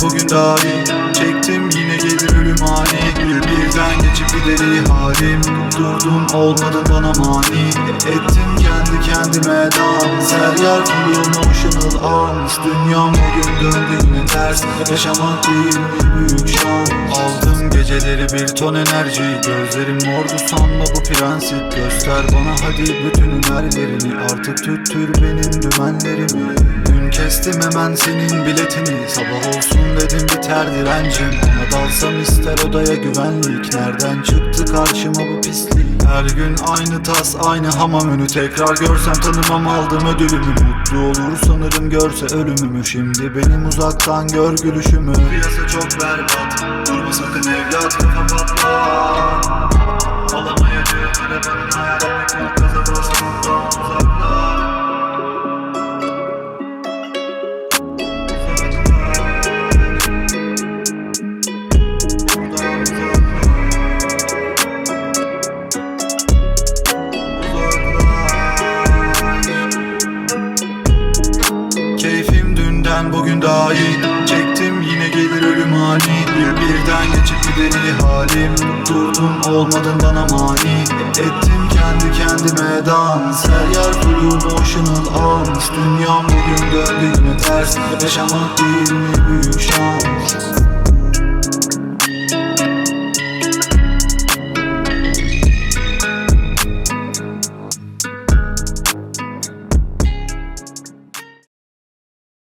bugün daha iyi Çektim yine gelir ölüm ani Bir birden geçip gider iyi halim. Durdum olmadı bana mani. Ettim kendi kendime dans Her yer full emotional arms Dünyam bugün döndü yine ters. Yaşamak değil mi büyük şans. Aldım geceleri bir ton enerji. Gözlerim mordu sanma bu prensip. Göster bana hadi bütün hünerlerini Artık tüttür benim dümenlerimi kestim hemen senin biletini. Sabah olsun dedim biter direncim. Ona dalsam ister odaya güvenlik. Nereden çıktı karşıma bu pislik? Her gün aynı tas aynı hamam önü Tekrar görsem tanımam aldım ödülümü. Mutlu olur sanırım görse ölümümü. Şimdi benim uzaktan gör gülüşümü. Piyasa çok berbat. Durma sakın evlat kafa patlar Dünden bugün daha iyi. Çektim yine gelir ölüm ani. Bir birden geçip gider iyi halim. Durdum olmadın bana mani. Ettim kendi kendime dans Her yer full emotional arms Dünyam bugün döndü yine ters. Yaşamak değil mi büyük şans